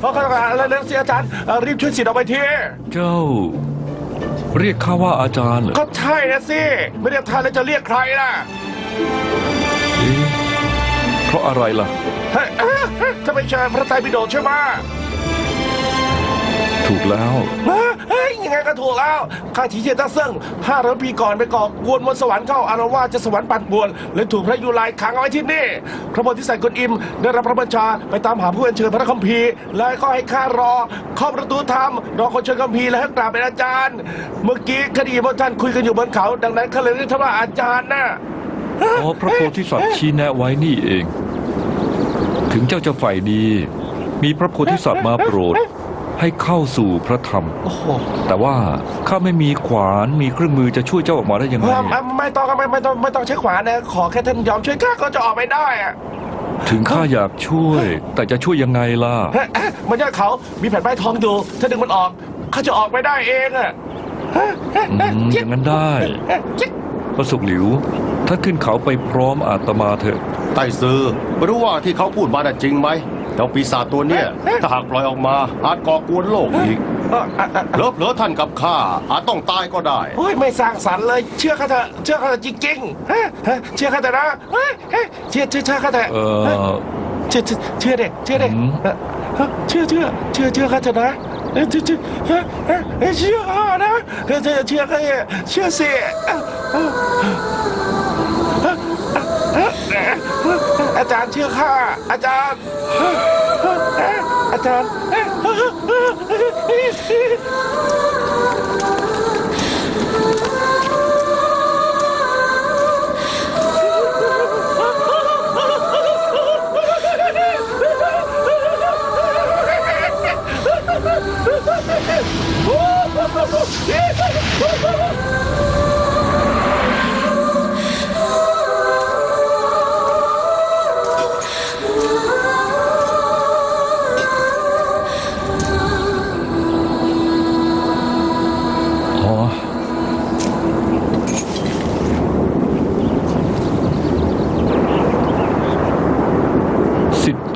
เพราะเขาต้องการอะไรเรื่องเสียอาจารย์เอ่อรีบช่วยสิทธิ์เอาไปทีเจ้า เรียกข้าว่าอาจารย์เหรอ ก็ใช่นะสิ ไม่เรียกท่านแล้วจะเรียกใครล่ะเอ๊ะเพราะอะไรล่ะ เฮ้ยเอ๊ะเอ๊ะถ้าไม่ใช่พระไตรปิฎกใช่ไหมถูกแล้วเฮ้ยเฮ้ ยยังไงก็ถูกแล้วข้าทีเจตั้งซึ่งห้าร้อยปีก่อนไปก่อกวนมนสวรรค์เข้าอารวาสจะสวรรค์ปั่นป่วนเลยถูกพระยุไลขังเอาไว้ที่นี่พระโพธิสัตว์กวนอิม ได้รับพระบัญชาไปตามหาผู้อัญเชิญพระคัมภีร์ แล้วก็ให้ข้ารอเข้าประตูธรรมรอคนเชิญคัมภีร์แล้วให้กราบเป็นอาจารย์ เมื่อกี้คดีพวกท่านคุยกันอยู่บนเขา ดังนั้นเขาเลยเรียกท่านว่าอาจารย์น่ะอ๋อพระโพธิสัตว์ชี้แนะไว้นี่เอง ถึงเจ้าจะฝ่ายดี มีพระโพธิสัตว์มาโปรด ให้เข้าสู่พระธรรม โอ้โหแต่ว่าข้าไม่มีขวานมีเครื่องมือจะช่วยเจ้าออกมาได้ยังไง ไม่ไม่ไม่ต้องไม่ไม่ต้องไม่ต้องใช้ขวานนะขอแค่ท่านยอมช่วยข้าก็จะออกไปได้อะถึงข้าอยากช่วย แต่จะช่วยยังไงล่ะ เฮ้ยเอ๊ะมันยอดเขามีแผ่นป้ายทองอยู่ถ้าดึงมันออกข้าจะออกไปได้เองอะเฮ้ยเฮ้ยอืเฮ้ยมอย่างนั้นได้เฮ้ยจิ๊กพระสุกหลิวถ้าขึ้นเขาไปพร้อมอาตมาเถอะ ไต้ซือไม่รู้ว่าที่เขาพูดมาน่ะจริงไหม เจ้าปีศาจตัวเนี้ยถ้าหากปล่อยออกมาอาจก่อกวนโลกอีกเอ่ออะอะเลิฟเหลือท่านกับข้าอาจต้องตายก็ได้โอ้ยไม่สร้างสรรค์เลย เชื่อข้าเถอะเชื่อข้าเถอะจริงๆเฮ้ยเฮ้ยเชื่อข้าเถอะนะเฮ้ยเฮ้ยเชื่อเชื่อเชื่อข้าเถอะเออเชื่อเชื่อเชื่อเด็กเชื่อเด็กอืมเอ่อเฮ้ยเชื่อเชื่อเชื่อเชื่อข้าเถอะนะเอ้ยเชื่อเชื่อเฮ้ยเฮ้ยเฮ้ยเชื่อข้านะเฮ้ยเชื่อเชื่อข้าเชื่อสิ อาเอ้าจารย์เชื่อข้าอาจารย์ อาจารย์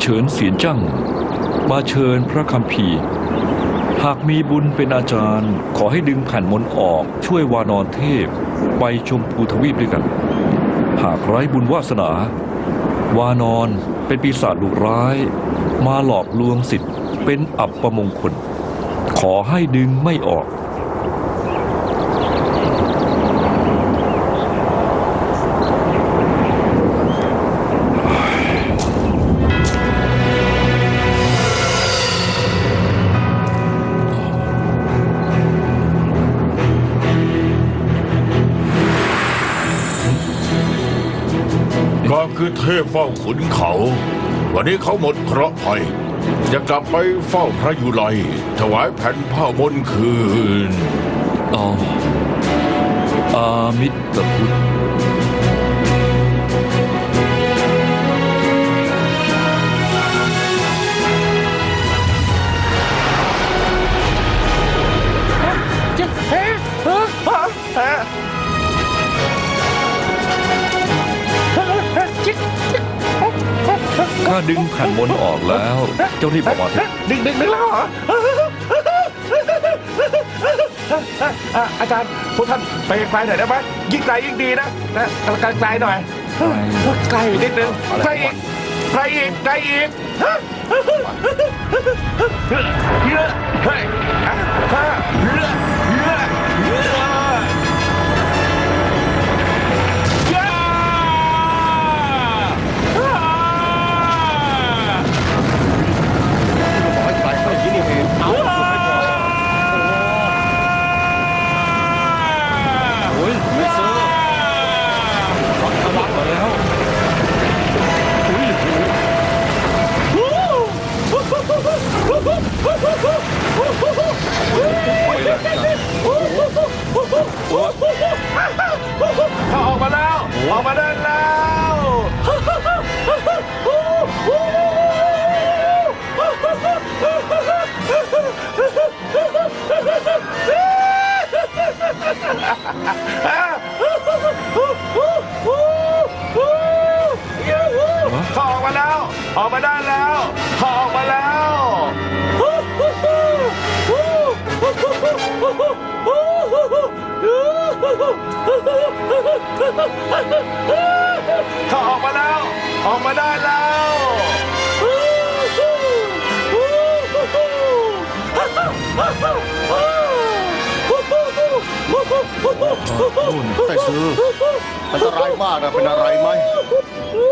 ฉินเสียนจั่งมาเชิญพระคัมภีร์ หากมีบุญเป็นอาจารย์ ขอให้ดึงแผ่นมนออกช่วยวานอนเทพ ไปชมพูทวีปด้วยกัน หากไร้บุญวาสนา วานอนเป็นปีศาจดุร้าย มาหลอกลวงสิทธิ์เป็นอับประมงคล ขอให้ดึงไม่ออก ก็คือเทพเฝ้าขุนเขา วันนี้เขาหมดเคราะห์ภัยจะกลับไปเฝ้าพระยุไลถวายแผ่นผ้ามนคืน อ๋ออามิตรพุทธ ฮ้ยเฮ้ยข้าดึงแผ่นมนต์ออกแล้ว เจ้ารีบออกมาเถอะดึงดึงดึงแล้วเหรออะอาจารย์พวกท่านไปไกลหน่อยได้ไหมยิ่งไกลยิ่งดีนะนะไกลไกลหน่อยไกลนิดนึงไกลอีกไกลอีกไกลอีกฮะเยอะเฮ้ยอะฮะ ขาออกมาแล้ว ออกมาได้แล้วขาออกมาแล้วเขาออกมาแล้ว ออกมาได้แล้ว แต่ซื้ออันตรายมากนะเป็นอะไรไหม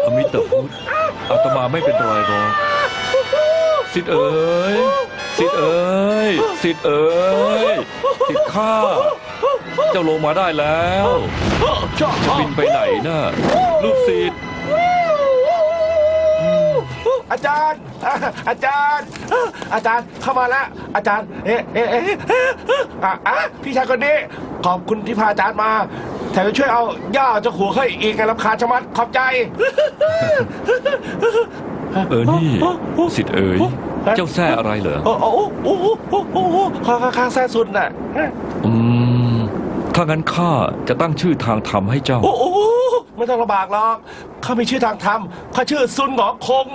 อมิตพุทธอาตมาไม่เป็นไรหรอกสิทธิ์เอ๋ยสิทธิ์เอ๋ยสิทธิ์เอ๋ยสิทธิ์ข้า เจ้าลงมาได้แล้วจะบินไปไหนน่ะลูกศิษย์ อาจารย์ อาจารย์ อาจารย์เข้ามาแล้ว อาจารย์เอ๊ะเอ๊ะเอ๊ะเอ๊ะอะอะพี่ชายคนนี้ขอบคุณที่พาอาจารย์มา แถมยังช่วยเอาย่าเจ้าหัวให้อีกไงรำคาญชะมัดขอบใจ เออนี่สิทธิ์เอ๋ยเจ้าแซ่อะไรเหรอโอ้โอ้โอ้โอ้โอ้โอ้โอ้ข้างข้างแซ่สุดน่ะอืมถ้างั้นข้าจะตั้งชื่อทางธรรมให้เจ้า โอ้โอ้ ไม่ต้องลำบากหรอกข้ามีชื่อทางธรรมข้าชื่อซุนหงอคง